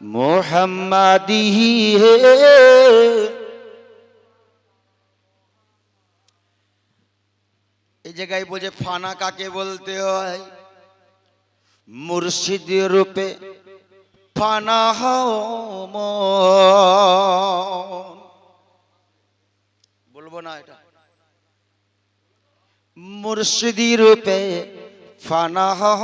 মোহাম্মদি হে এই জায়গায় বলছে, ফানা কাকে বলতে হয় মুর্শিদ রূপে ফানা হও। বলব না এটা মুর্শিদি রূপে ফানা হও।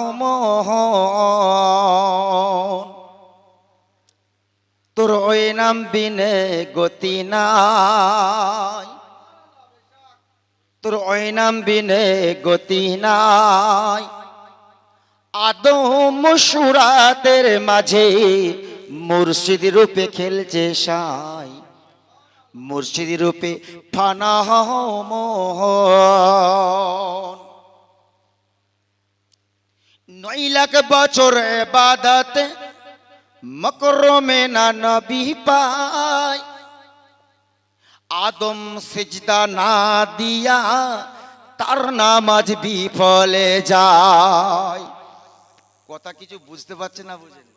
তোর ওই নাম বিনে গতি নাই। তোর ওই নাম বিনে গতি নাই। আদম সুরাতের মাঝে মুর্শিদ রূপে খেলছে সাই। মুর্শিদ রূপে ফানা মোহন। নয় লাখ বছর বাদাত মকরমে না নবী পায় আদম সিজদা না দিয়া তার নাম নামাজ বিফলে যায় কথা কিছু বুঝতে পারছে না বুঝেন?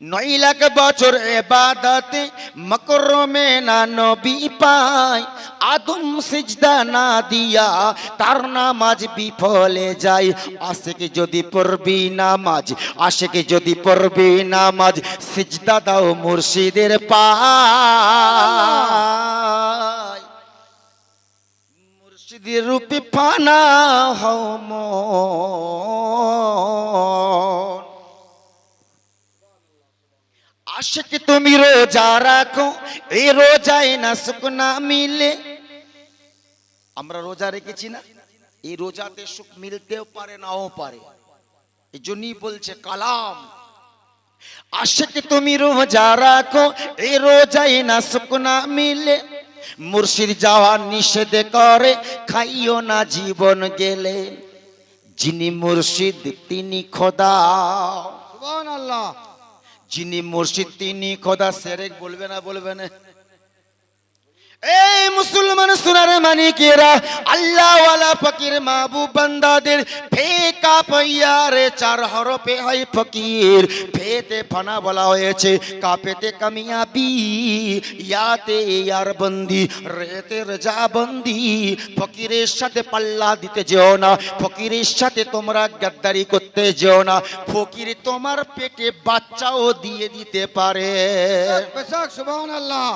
নয় লাখ বছর এবাদতে মকরমে না নবী পায়। আদম সিজদা না দিয়া তার নামাজ বিফলে যায়। আশেকে যদি পড়বি নামাজ, আশেকে যদি পড়বি নামাজ, সিজদা দাও মুর্শিদের পায়। মুর্শিদের রূপে ফানা হও মন আশেক, তুমি রোজা রাখো। এই রোজায় না সুকনা মিলে। আমরা রোজা রেখেছি না। এই রোজাতে সুখ মিলতেও পারে, নাও পারে। এই জন্যই বলছে কালাম। আশেক, তুমি রোজা রাখো। এই রোজায় না সুকনা মিলে। মুর্শিদ যাওয়া নিষেধ করে, খাইও না জীবন গেলে। যিনি মুর্শিদ, তিনি খোদা। সুবহানাল্লাহ। যিনি মুর্শিদ তিনি খোদা সেরেক বলবে না বলবে না। এই মুসলমান সোনার মানিকেরা আল্লাহ ওয়ালা ফকির মাহবুব বান্দাদের ফেকা পাইয়ারে চার হরফে হয় ফকির। ফেতে ফানা বলা হয়েছে, কাপেতে কামিয়াবি ইয়াতে ইয়ার বন্দি, রেতে রজা বন্দি। ফকিরের সাথে পাল্লা দিতে যেও না, ফকিরের সাথে তোমরা গাদ্দারি করতে যেও না, ফকির তোমার পেটে বাচ্চাও দিয়ে দিতে পারে। সুবহানাল্লাহ।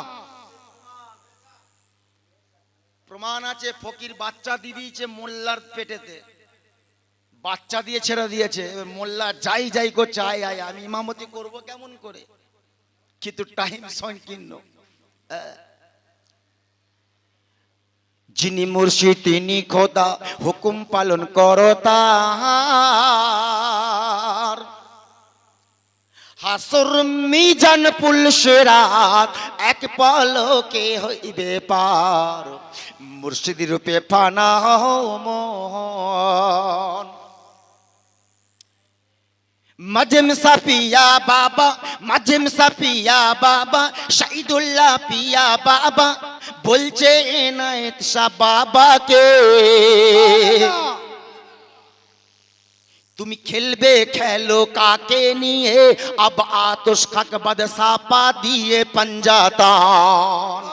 প্রমাণ আছে, ফকির বাচ্চা দিয়ে দিয়েছে মোল্লার পেটেতে। বাচ্চা দিয়ে ছেড়ে দিয়েছে মোল্লা যাই যাই করছে, আয় আয়, আমি ইমামতি করব কেমন করে? কিন্তু টাইম সংকীর্ণ। যিনি মুর্শিদ, তিনি খোদা, হুকুম পালন করো তার হাসর মিজান পুলসেরাত এক পলকে হইবে পার। মুর্শিদ রূপে ফানা মোহন মাজেম সাফিয়া বাবা, মাজেম সাফিয়া বাবা, শাহিদুল্লাহ পিয়া বাবা, বলছে এনায়েত শাহ বাবাকে। তুমি খেলবে খেলো কাকে নিয়ে? আব আতস খাক বাদ সাপা দিয়ে পাঞ্জাতান।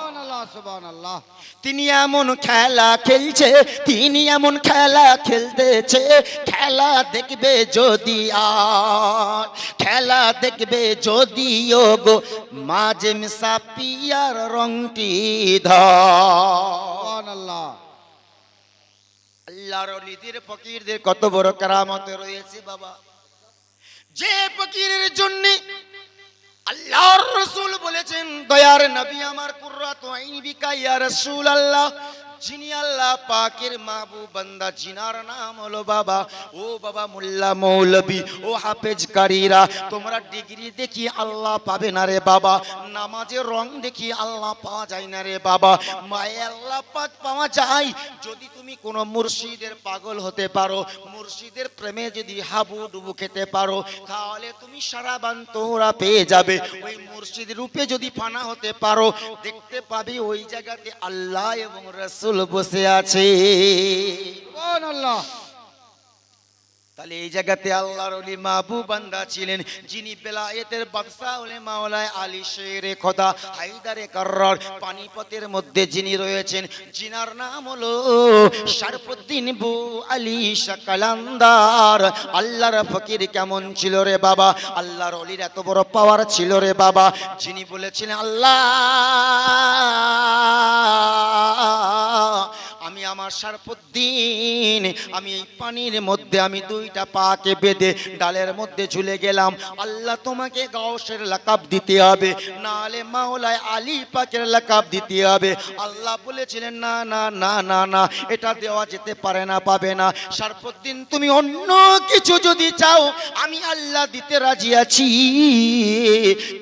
তিনি এমন খেলা খেলছে তিনি এমন খেলা খেলতেছে। খেলা দেখবে যদি আর খেলা দেখবে যদিও গো মাঝে মিশা পিয়ার রংটি ধর। সুবহানাল্লাহ। আল্লাহর অলিদের, ফকিরদের কত বড় কারামতে রয়েছে বাবা। যে ফকিরের জন্য আল্লাহর রসুল বলেছেন, দয়ার নবী আমার কুর্রাত আইন বিকা ইয়া রাসূল আল্লাহ যিনি আল্লাহ পাকের মাহবুব বান্দা, জিনার নাম হলো বাবা। ও বাবা মোল্লা মৌলবী, ও হাফেজ কারীরা, তোমরা ডিগ্রি দেখি আল্লাহ পাবে না রে বাবা। নামাজের রং দেখি আল্লাহ পাওয়া যায় না রে বাবা। মায়ে আল্লাহ পাক পাওয়া যায়। যদি তুমি কোনো মুর্শিদের পাগল হতে পারো, মুর্শিদের প্রেমে যদি হাবু ডুবু খেতে পারো, তাহলে তুমি সারা বান তোমরা পেয়ে যাবে। ওই মুর্শিদ রূপে যদি ফানা হতে পারো, দেখতে পাবে ওই জায়গাতে আল্লাহ এবং রসুল বসে আছে। তাহলে এই জায়গাতে আল্লাহর অলি মাহবুব বান্দা ছিলেন, যিনি বেলায়েতের বাদশাহ হলে মাওলায় আলী শেরে খোদা হায়দারে কার্রার পানিপতের মধ্যে যিনি রয়েছেন, জিনার নাম হলো শারফুদ্দিন বু আলী শাকালান্দার। আল্লাহর ফকির কেমন ছিল রে বাবা? আল্লাহর অলির এত বড় পাওয়ার ছিল রে বাবা, যিনি বলেছিলেন, আল্লাহ আমি আমার সারফুদ্দিন, আমি এই পানির মধ্যে আমি দুইটা পাকে বেঁধে ডালের মধ্যে ঝুলে গেলাম। আল্লাহ তোমাকে গাউসের লাকাব দিতে হবে, নালে মাওলায় আলী পাকের লাকাব দিতে হবে। আল্লাহ বলেছিলেন, না না না না না, এটা দেওয়া যেতে পারে না, পাবে না। সারফুদ্দিন, তুমি অন্য কিছু যদি চাও, আমি আল্লাহ দিতে রাজি আছি।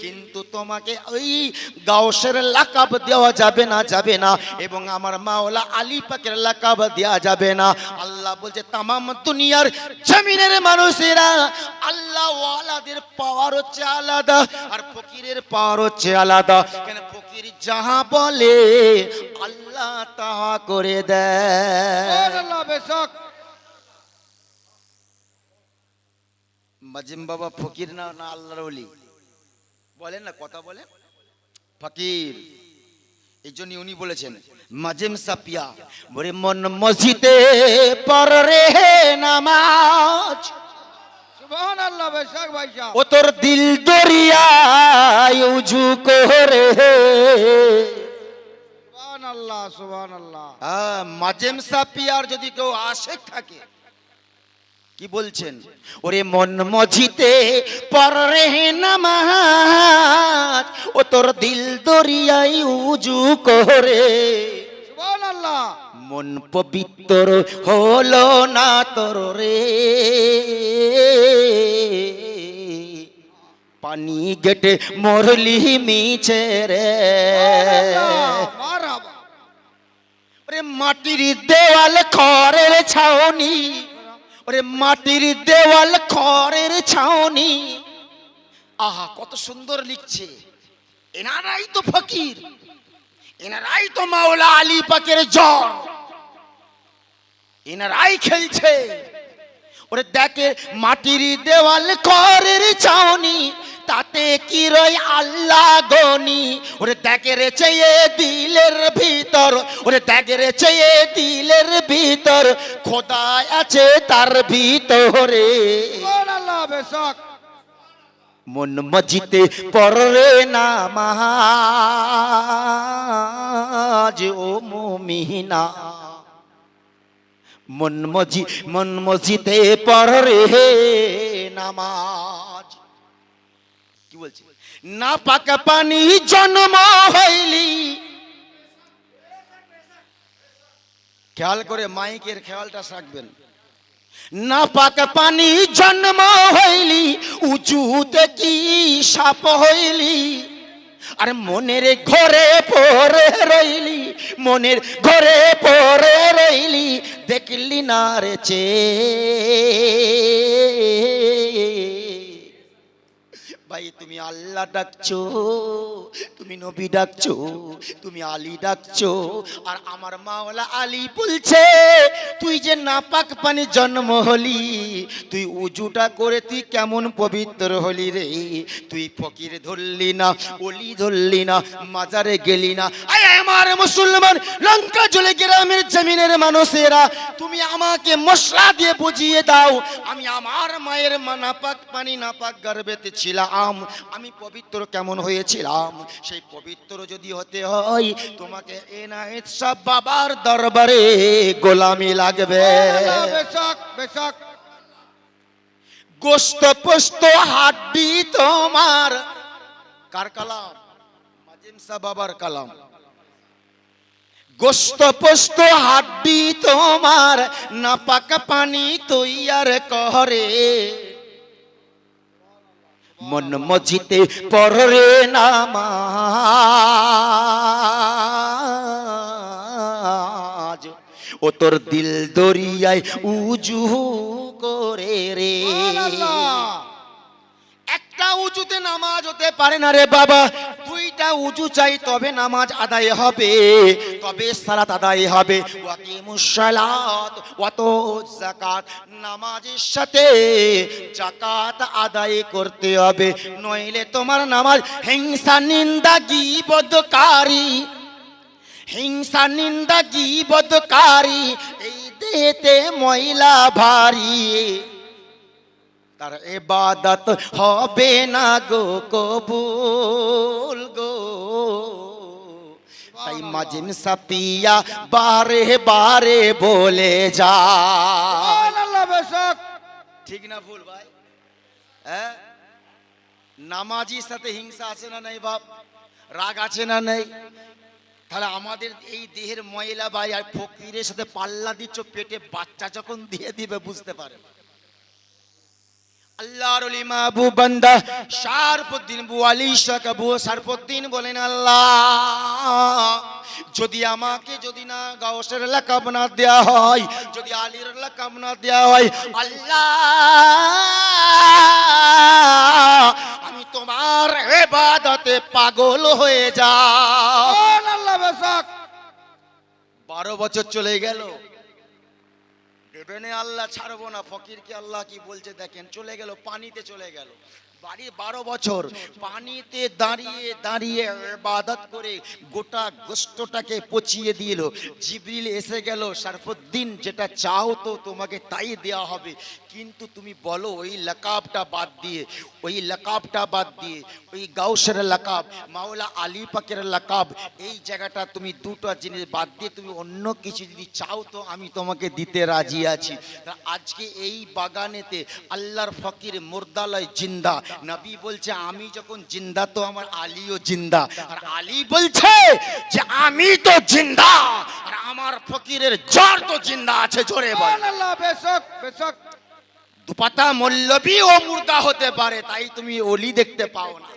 কিন্তু তোমাকে ওই গাউসের লাকাব দেওয়া যাবে না যাবে না। এবং আমার মাওলা আলী পাকের লাকাব দেওয়া যাবে না। আল্লাহ বলছে তামাম দুনিয়ার জমিনের মানুষেরা আল্লাহ ওয়ালাদের পাওয়ার হচ্ছে আলাদা আর ফকিরের পাওয়ার হচ্ছে আলাদা। কেন ফকির যাহা বলে আল্লাহ তাহা করে দেয়। মাজিম বাবা ফকির না না আল্লাহর বলেন না কথা বলেন। ফকির এই জন্য উনি বলেছেন মাজেম সাপিয়া। বলে মন মসজিদে পর রে নামাজ। ও তোর দিল দরিয়ায় উজু করে সুবহানাল্লাহ সুবহানাল্লাহ। মাজেম সাপিয়ার যদি কেউ আশেক থাকে কি বলছেন? ওরে মন মজিতে পরে নামাজ ও তোর দিল দরিয়াই উজু করে। মন পবিত্র হলো না তোর রে। পানি গেটে মরলি মিছে রে। মাটির দেওয়াল খড়ের ছাউনি ওরে মাটির দেওয়াল খড়ের ছাউনি। আহা, কত সুন্দর লিখছে। এনারাই তো ফকির, এনারাই তো মাওলা আলী পাকের জ্বর। এনারাই খেলছে। ওরে দেখে মাটির দেওয়াল খড়ের ছাউনি তাতে কি রই আল্লাহ গনি? ওরে ত্যাগের চেয়ে দিলের ভিতর ওরে দেখে রে চেয়ে দিলের ভিতর খোদা আছে তার ভিতরে। মন মজিতে পড়রে নামাজ ও মুমিনা। মন মজি মন মজিতে পড়রে নামাজ। কি বলছি? না পাকা পানি জন্ম হইলি। খেয়াল করে মাইকের খেয়ালটা রাখবেন। না পাকা পানি জন্ম হইলি উঁচুতে কি সাপ হইলি? আর মনের ঘরে পরে রইলি, মনের ঘরে পরে রইলি, দেখলি না রে চে। ভাই, তুমি আল্লাহ ডাকছো, তুমি নবী ডাকছো, তুমি আলী ডাকছো, আর আমার মাওলা আলী বলছে, তুই যে নাপাক পানি জন্ম হলি, তুই উজুটা করে তুই কেমন পবিত্র হলি রে? তুই ফকির ধরলি না অলি ধরলি না, মাজারে গেলি না। আমার মুসলমান, লঙ্কা জলে গ্রামের জমিনের মানুষেরা, তুমি আমাকে মশলা দিয়ে বুঝিয়ে দাও, আমি আমার মায়ের নাপাক পানি, নাপাক গর্বেতে ছিলাম। আমি পবিত্র কেমন হয়েছিলাম? সেই পবিত্র যদি হতে হয় তোমাকে এনায়েত সব বাবার দরবারে গোলামি লাগবে। বেশক বেশক। গোস্ত পোস্ত হাড্ডি তোমার। কার কালাম? মাজেম সাহ বাবার কালাম। গোস্ত পোস্ত হাড্ডি তোমার। না পাকা পানি তৈয়ার করে। মন মজিতে পররে নামাজ। ও তোর দিল দরিয়ায় উজু করে রে। একটা উঁচুতে নামাজ হতে পারে না রে বাবা। দুইটা উজু চাই, তবে নামাজ আদায় হবে, তবে সালাত আদায় হবে। ওয়াতো যাকাত, নামাজের সাথে জাকাত আদায় করতে হবে। নইলে তোমার নামাজ হিংসা, নিন্দা, গিবদকারী, হিংসা, নিন্দা, গিবদকারী, এই দেহেতে ময়লা ভারী। তার এবাদত হবে না গো কবুল গো। তাই মাজিম সাপিয়া বারে বারে বলে যা। ঠিক না ভুল ভাই? হ্যাঁ? নামাজির সাথে হিংসা আছে না নাই বাপ? রাগ আছে না নেই? তাহলে আমাদের এই দেহের ময়লা ভাই আর ফকিরের সাথে পাল্লা দিচ্ছ পেটে বাচ্চা যখন দিয়ে দিবে বুঝতে পারে আল্লাহর অলি মাহবুব বান্দা শাহ আবু শারফুদ্দিন বলেন আল্লাহ যদি আমাকে যদি না গাউসের লাকাব না দেয়া হয় যদি আলীর লাকাব না দেয়া হয় আল্লাহ আমি তোমার ইবাদতে পাগল হয়ে সুবহানাল্লাহ বেশক। বারো বছর চলে গেল। দেবেনে আল্লাহ ছাড়বো না, ফকিরকে আল্লাহ কি বলছে দেখেন, চলে গেল, পানিতে চলে গেল। বাড়ি বারো বছর পানিতে দাঁড়িয়ে দাঁড়িয়ে ইবাদত করে গোটা গোষ্ঠটাকে পচিয়ে দিল। জিবরিল এসে গেল, সারফুদ্দিন, যেটা চাও তো তোমাকে তাই দেয়া হবে। কিন্তু তুমি বলো, ওই লাকাবটা বাদ দিয়ে, ওই লাকাবটা বাদ দিয়ে, ওই গাউসের লাকাব, মাওলা আলী পাকের লাকাব, এই জায়গাটা তুমি দুটো জিনিস বাদ দিয়ে তুমি অন্য কিছু যদি চাও তো আমি তোমাকে দিতে রাজি আছি। আজকে এই বাগানেতে আল্লাহর ফকির মুর্দালয় জিন্দা। নবী বলছে, আমি যখন জিন্দা তো আমার আলীও জিন্দা। আর আলী বলছে যে, আমি তো জিন্দা, আর আমার ফকিরের জ্বর তো জিন্দা আছে, জোরে বল। সুবহানাল্লাহ, বেশক বেশক। দুপাতা মল্লবী ও মুর্দা হতে পারে, তাই তুমি অলি দেখতে পাও না।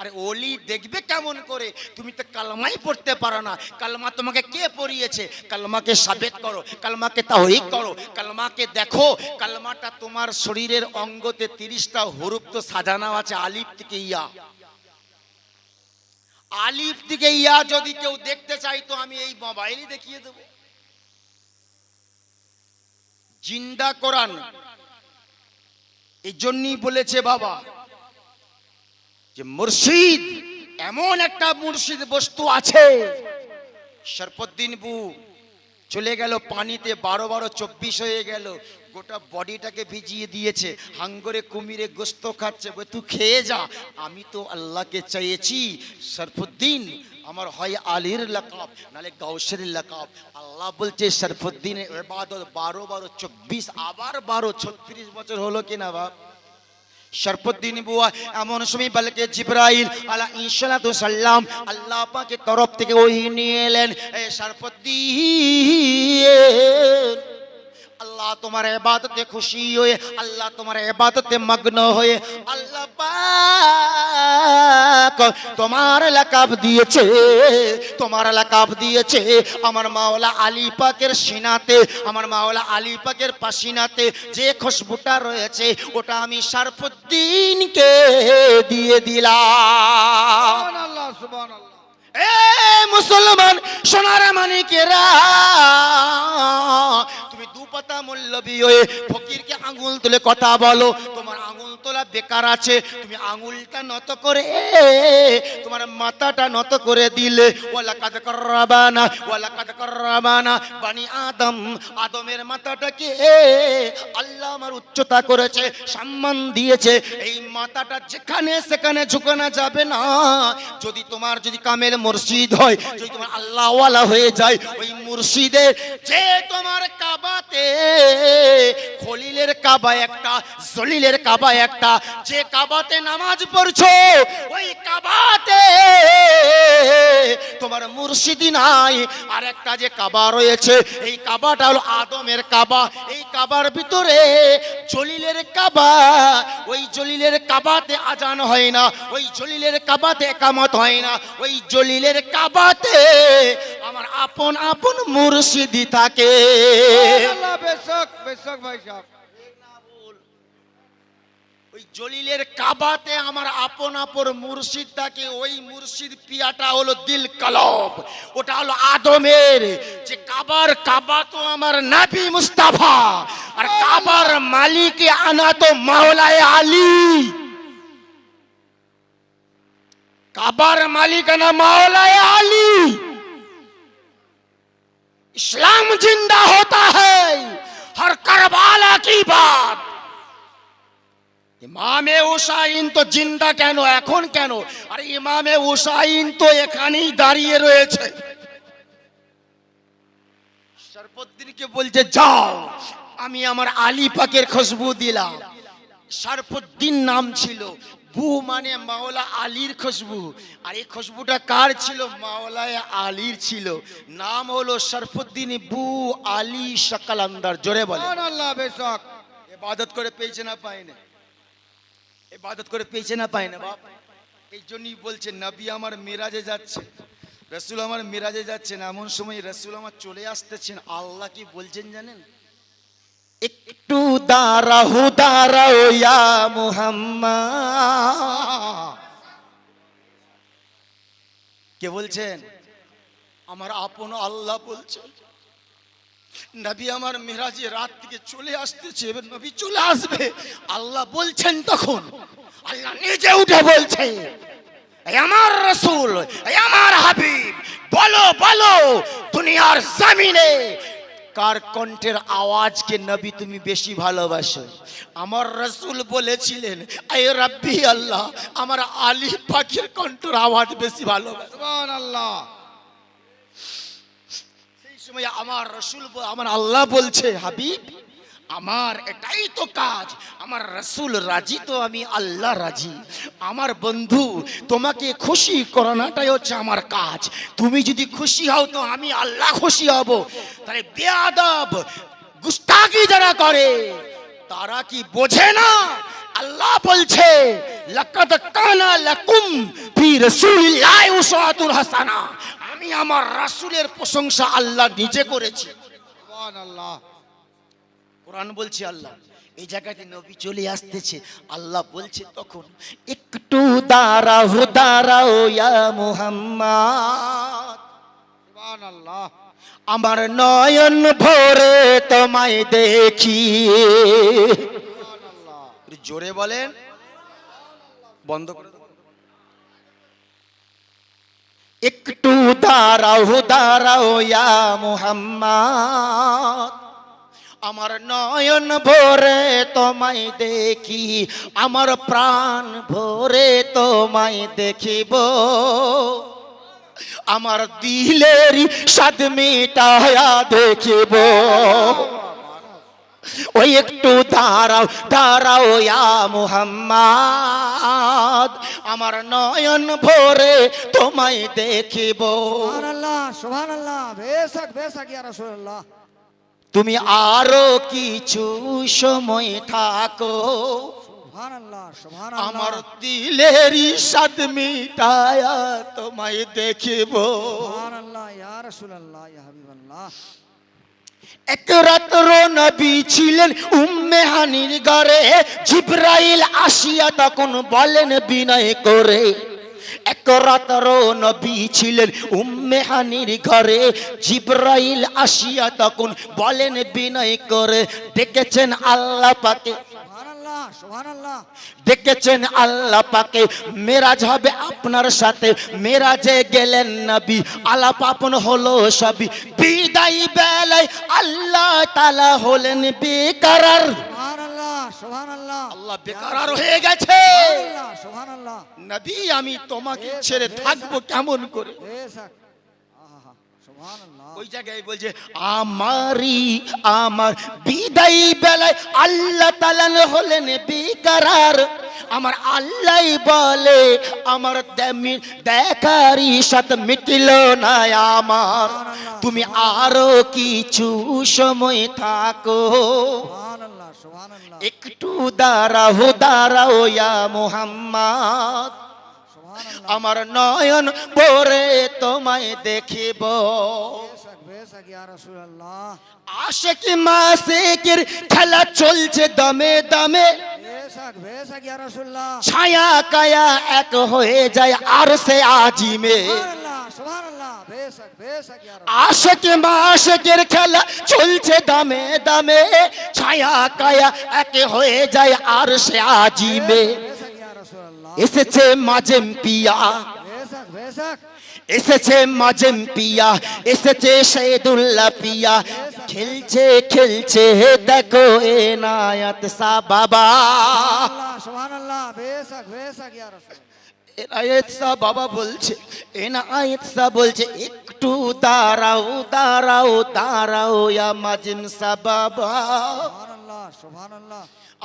আরে অলি দেখবে কেমন করে? তুমি তো কালমাই পড়তে পারো না। কালমা তোমাকে কে পড়িয়েছে? কালমাকে সাবেত করো, কালমাকে তাহরিক করো, কালমাকে দেখো। কালমাটা তোমার শরীরের অঙ্গতে তিরিশটা হরুপ তো সাজানো আছে, আলিফ থেকে ইয়া। আলিফ থেকে ইয়া যদি কেউ দেখতে চাই তো আমি এই মোবাইলই দেখিয়ে দেবো। জিন্দা কোরআন এই জন্যই বলেছে বাবা যে মুর্শিদ, এমন একটা মুর্শিদ বস্তু আছে। সরপদ্দিন বু চলে গেল পানিতে, বারো বারো চব্বিশ হয়ে গেল। গোটা বডিটাকে ভিজিয়ে দিয়েছে, হাঙ্গরে, কুমিরে গোস্ত খাচ্ছে তুই খেয়ে যা, আমি তো আল্লাহকে চেয়েছি সরফুদ্দিন আমার হয় আলীর লাকাব, নালে গাউসের লাকাব। আল্লাহ বলছে সরফুদ্দিন এবাদত বারো বারো চব্বিশ, আবার বারো ছত্রিশ বছর হলো কিনা বাপ? শরফুদ্দিন বুয়া, এমন সময় বলকে জিব্রাইল আলা ইনশালাতু সাল্লাম আল্লাহ পাকের তরফ থেকে ওই নিয়ে এলেন, এ শরফুদ্দিন আল্লাহ তোমার ইবাদতে খুশি হয়ে, আল্লাহ তোমার ইবাদতে মগ্ন হয়ে, আল্লাহ তোমার লাকাব দিয়েছে, তোমার লাকাব দিয়েছে। আমার মাওলা আলী পাকের সিনাতে, আমার মাওলা আলী পাকের পাসিনাতে যে খুশবুটা রয়েছে, ওটা আমি শারফুদ্দিনকে দিয়ে দিলাম। সুবহানাল্লাহ। মুসলমান, সোনার মানিকেরা, তুমি দু পাতা মূল্যবী হয়ে ফকিরকে আঙুল তুলে কথা বলো, তোমার আঙুল তোলা বেকার আছে, তুমি আঙুলটা নত করে, তোমার মাথাটা নত করে দিলে ওয়ালা কাদ করবানা ওয়ালা কাদ করবানা বানি আদম, আদমের মাথাটাকে আল্লাহ আমার উচ্চতা করেছে, সম্মান দিয়েছে, এই মাথাটা যেখানে সেখানে ঝুঁকানো যাবে না, যদি তোমার যদি কামেল মুর্শিদ হয়। যদি তোমার আল্লাহওয়ালা হয়ে যায়, ওই মুর্শিদের যে তোমার কাবাতে, খলিলের কাবা একটা, জলিলের কাবা একটা, যে কাবাতে নামাজ পড়ছো, ওই কাবাতে তোমার মুর্শিদি নাই। আর একটা যে কাবা রয়েছে, এই কাবাটা হলো আদমের কাবা। এই কাবার ভিতরে জলিলের কাবা, ওই জলিলের কাবাতে আজান হয় না, ওই জলিলের কাবাতে একামত হয় না, ওই জলিলের কাবাতে আমার আপন আপন মুর্শিদি থাকে। বেশক বেশক ভাই সাহেব। ওই জলিলের কাবাতে আমার আপন আপন মুর্শিদ থাকে ওই মুর্শিদ পিয়াটা হলো দিল কলব ওটা হলো আদমের। যে কাবার কাবা তো আমার নাবি মুস্তাফা আর কাবার মালিক আনা তো মাওলায় আলী। কাবার মালিক আনা মাওলায় আলী इस्लाम जिंदा होता है हर करबाला की बात ইমামে উসাইন তো জিন্দা কেন এখন কেন আর ইমামে উসাইন তো এখানেই দাঁড়িয়ে রয়েছে সরফুদ্দিনকে বলছে যাও আমি আমার আলী পাকের খুশবু দিলাম সরফুদ্দিন নাম ছিল। বু মানে মাওলা আলীর খুশবু। আর এই খুশবুটা কার ছিল? মাওলায় আলীর ছিল। নাম হলো সরফুদ্দিন বু আলী সকালান্দার জোরে বলে আল্লাহ বেশক। ইবাদত করে পেয়েছে না পায় না ইবাদত করে পেয়েছে না পায় না বাপ? এই জন্যই বলছে নবী আমার মিরাজে যাচ্ছে। রসুল আমার মিরাজে যাচ্ছেন। এমন সময় রসুল আমার চলে আসতেছেন। আল্লাহ কি বলছেন জানেন? একটু দাঁড়াহু দাঁড়াও ইয়া মুহাম্মদ। কে বলছেন? আমার আপন আল্লাহ বলছেন, নবী আমার মেরাজে রাত থেকে চলে আসতেছে, এবার নবী চলে আসবে। আল্লাহ বলছেন তখন, আল্লাহ নিজে উঠে বলছে আমার রসুল আমার হাবিব, বলো বলো, দুনিয়ার জমিনে কার কণ্ঠের আওয়াজকে নবী তুমি বেশি ভালোবাসো? আমার রসুল বলেছিলেন এ রব্বি আল্লাহ, আমার আলী পাখির কণ্ঠের আওয়াজ বেশি ভালোবাসে। আল্লাহ সেই সময় আমার রসুল, আমার আল্লাহ বলছে, হাবিব আমার এটাই তো কাজ। আমার রসুল রাজি তো আমি, আল্লাহ রাজি। আমার বন্ধু, তোমাকে খুশি করানোটাই হচ্ছে আমার কাজ। তুমি যদি খুশি হও তো আমি আল্লাহ খুশি হব। তাহলে বেয়াদব গুস্তাকি যারা করে, তারা কি বোঝে না? আল্লাহ বলছে, লাকাদ কানা লাকুম ফি রাসূলিল্লাহি উসওয়াতুন হাসানা। আমি আমার রাসূলের প্রশংসা আল্লাহ নিজে করেছি। সুবহান আল্লাহ কোরআন বলছে আল্লাহ এই জায়গাতে নবী চলে আসতেছে আল্লাহ বলছে তখন একটু দাঁড়াও দাঁড়াও ইয়া মুহাম্মদ। আল্লাহ আমার নয়ন ভরে তোমায় দেখি। জোরে বলেন। বন্ধ করে একটু দাঁড়াও দাঁড়াও ইয়া মুহাম্মদ। আমার নয়ন ভরে তোমায় দেখি, আমার প্রাণ ভরে তোমায় দেখিব। আমার দিলের স্বাদ মিটায়া দেখিব। ওই একটু দাঁড়াও দাঁড়াও ইয়া মুহাম্মদ, আমার নয়ন ভরে তোমায় দেখিব। সুবহান আল্লাহ সুবহান আল্লাহ বেশক বেশক ইয়া রাসূলুল্লাহ। তুমি আরও কিছু সময় থাকো। আমার দিলের স্বাদ মিটায়া তোমায় দেখিব। এক রাত্র নবী ছিলেন উম্মে হানির ঘরে। জিব্রাইল আসিয়া তখন বলেন বিনয় করে। এক রাত্র নবী ছিলেন উম্মে হানির ঘরে। জিব্রাইল আসিয়া তখন বলেন বিনয় করে ডেকেছেন আল্লাহ পাকে। ডেকেছেন আল্লাহ পাকে। মেরাজ হবে আপনার সাথে। মেরাজে গেলেন নবী। আলাপ আপন হলো সবই। বিদায় বেলায় আল্লাহ তালা হলেন বেকারার সুবহান আল্লাহ হয়ে গেছে। নবী আমি তোমাকে ছেড়ে থাকব কেমন করে? ওই জায়গায় বলছে আমার বিদায় বেলায় আল্লাহ তালান হলেন বেকারার আমার আল্লাহ বলে আমার দেখারই সাথে মিটিল না আমার। তুমি আরও কিছু সময় থাকো। একটু দাঁড়াও দাঁড়াও ইয়া মুহাম্মদ। আমার নয়ন পরে তোমায় দেখিব। আশেকি মাসেকের খেলা চলছে দমে দমে। ছায়া কায়া এক হয়ে যায় আর সে আজিমে আশেকে মাসেকের খেলা চলছে দামে দামে। ছায়া কায়া একে হয়ে যায় আর সে আজিমে এসেছে মাজেম পিয়া। এসেছে মাজেম পিয়া এসেছে শহীদুল্লাহ পিয়া। খেলছে খেলছে দেখো এ নায়াত সা বাবা। সুবহানাল্লাহ বেশক বেশক ইয়া রাসূল। বাবা বলছে এনায়েত শাহ বলছে একটু দাঁড়াও দাঁড়াও দাঁড়াও ইয়া মাজিন শাহ বাবা।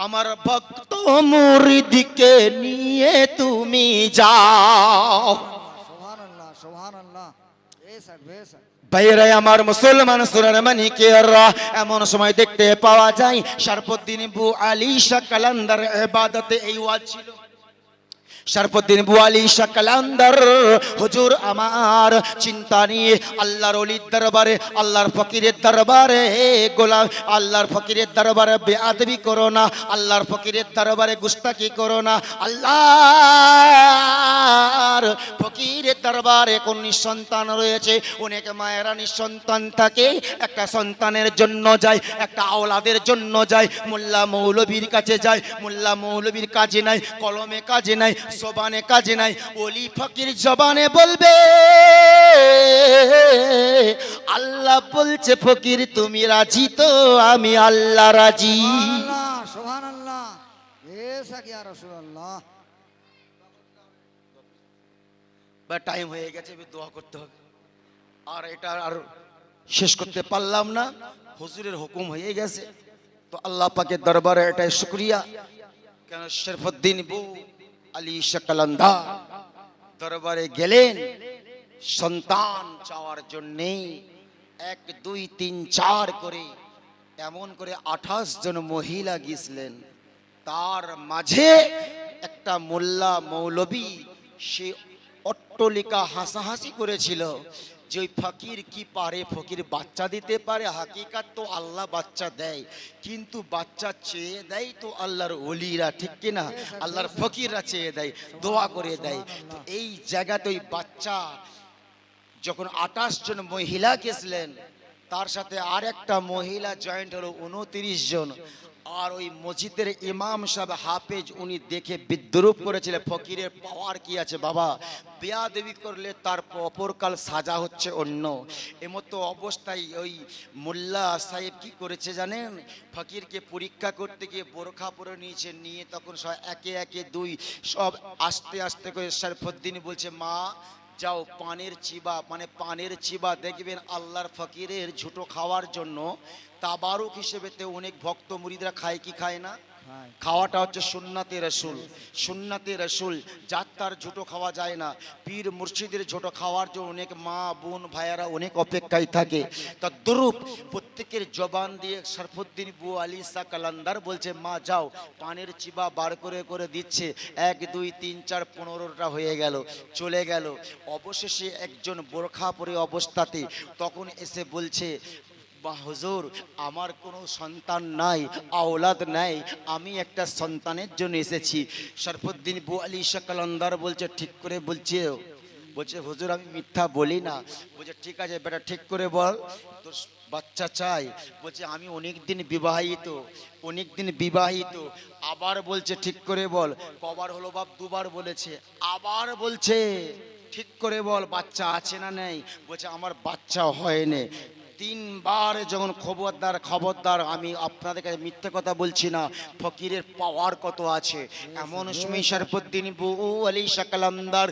আমার ভক্ত মুরিদকে নিয়ে তুমি যাও। বাইরে আমার মুসলমান সুরার কে এমন সময় দেখতে পাওয়া যায়, শারফুদ্দিন বু আলী শাহ কালান্দার এবাদতে এই ওয়াজ ছিল। শারফুদ্দিন বু আলী শাহ হুজুর আমার চিন্তা নিয়ে আল্লাহর অলির দরবারে, আল্লাহর ফকিরের দরবারে গোলাম, আল্লাহর ফকিরের দরবারে বেআদবি করো না, আল্লাহর ফকিরের দরবারে গুস্তাকি করো না, আল্লাহর ফকিরের দরবারে কোন নিঃসন্তান রয়েছে? অনেক মায়েরা নিঃসন্তান থাকে, একটা সন্তানের জন্য যায়, একটা আওলাদের জন্য যায়, মোল্লা মৌলবীর কাছে যায়, মোল্লা মৌলবীর কাজে নাই, কলমে কাজে নাই সোবানে কাজে নাই অলি ফকির জবানে বলবে আল্লাহ বলছে ফকির তুমি রাজি তো? আমি আল্লাহ রাজি। টাইম হয়ে গেছে দোয়া করতে হবে। আর এটা আর শেষ করতে পারলাম না। হুজুরের হুকুম হয়ে গেছে। তো আল্লাহ পাকের দরবারে এটাই শুক্রিয়া। কেন শরফুদ্দিন বউ আলী শাকালান্দা দরবারে গেলেন। সন্তান চাওয়ার জন্যে এক, দুই, তিন, চার করে, এমন করে আঠাশ জন মহিলা গিয়েছিলেন। তার মাঝে একটা মোল্লা মৌলবী সে অট্টলিকা হাসাহাসি করেছিল। যে ফকির কি পারে? ফকির বাচ্চা দিতে পারে। হাকিকাত তো আল্লাহ বাচ্চা দেয়। কিন্তু বাচ্চা চেয়ে দেয় তো আল্লাহর অলিরা ঠিক কিনা আল্লাহর ফকিররা চেয়ে দেয়, দোয়া করে দেয়। তো এই জায়গাতে ওই বাচ্চা যখন আঠাশ জন মহিলা গেছিলেন, তার সাথে আর একটা মহিলা জয়েন্ট হলো উনত্রিশ জন। আর ওই মসজিদের ইমাম সাহেব হাফেজ, উনি দেখে বিদ্রুপ করেছিলেন ফকিরের পাওয়ার কি আছে বাবা? বেয়াদেবি করলে তার অপরকাল সাজা হচ্ছে অন্য। এমতো অবস্থায় ওই মোল্লা সাহেব কি করেছে জানেন? ফকিরকে পরীক্ষা করতে গিয়ে বোরখা পরে নিয়েছে, নিয়ে তখন সব একে একে দুই সব আস্তে আস্তে করে শরফুদ্দিন বলছে, মা যাও পানের চিবা মানে পানের চিবা দেখবেন আল্লাহর ফকিরের ঝুটো খাওয়ার জন্য তাবারুক হিসেবে তে অনেক ভক্ত মুরিদরা খায় কি খায় না? খাওয়াটা হচ্ছে সুন্নাতে রসুল সুন্নাতে রসুল। যার তার ঝুটো খাওয়া যায় না। পীর মুর্শিদের ঝুটো খাওয়ার জন্য অনেক মা, বোন, ভাইয়ারা অনেক অপেক্ষায় থাকে। তা দুরূপ, প্রত্যেকের জবান দিয়ে শরফুদ্দিন বু আলী সা কালান্দার বলছে, মা, যাও। পানের চিবা বার করে করে দিচ্ছে। এক, দুই, তিন, চার, পনেরোটা হয়ে গেল, চলে গেল। অবশেষে একজন বোরখা পরে অবস্থাতে তখন এসে বলছে বা হুজুর, আমার কোনো সন্তান নাই, আওলাদ নাই, আমি একটা সন্তানের জন্য এসেছি। শরফুদ্দিন বু আলী শাকালান্দার বলছে, ঠিক করে বলছে বলছে, হুজুর, আমি মিথ্যা বলি না। বলছে, ঠিক আছে, বেটা, ঠিক করে বল, তোর বাচ্চা চাই। বলছে, আমি অনেক দিন বিবাহিত অনেক দিন বিবাহিত। আবার বলছে, ঠিক করে বল। কবার হলো বাপ, দুবার বলেছে, আবার বলছে, ঠিক করে বল, বাচ্চা আছে না নেই? বলছে, আমার বাচ্চা হয়নি। তিনবার যখন খবরদার খবরদার আমি আপনাদের কাছে মিথ্যে কথা বলছি না ফকিরের পাওয়ার কত আছে? এমন সময় শরফুদ্দিন বউ আলী শাকালান্দার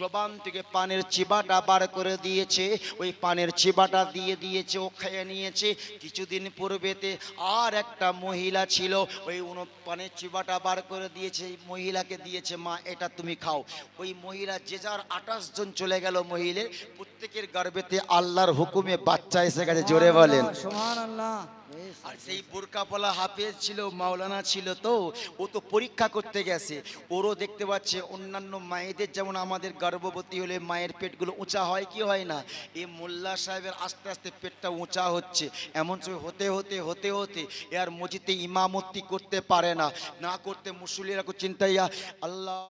জবান থেকে পানের চিবাটা বার করে দিয়েছে। ওই পানের চিবাটা দিয়ে দিয়েছে, ও খেয়ে নিয়েছে। কিছুদিন পূর্বেতে আর একটা মহিলা ছিল, ওই উনো পানের চিবাটা বার করে দিয়েছে মহিলাকে দিয়েছে, মা, এটা তুমি খাও। ওই মহিলা যে যার আঠাশ জন চলে গেল মহিলের প্রত্যেকের গর্বেতে আল্লাহর হুকুমে বাচ্চা এসে গেছে, জোরে বলেন। আল্লাহ আর সেই বোরকাপলা হাফেজ ছিল, মাওলানা ছিল তো, ও তো পরীক্ষা করতে গেছে। ওরও দেখতে পাচ্ছে অন্যান্য মায়েদের, যেমন আমাদের গর্ভবতী হলে মায়ের পেটগুলো উঁচা হয় কি হয় না? এই মোল্লা সাহেবের আস্তে আস্তে পেটটা উঁচা হচ্ছে। এমন সময় হতে হতে হতে হতে এ আর মসজিদে ইমামতি করতে পারে না। না করতে মুসলিরা চিন্তাইয়া আল্লাহ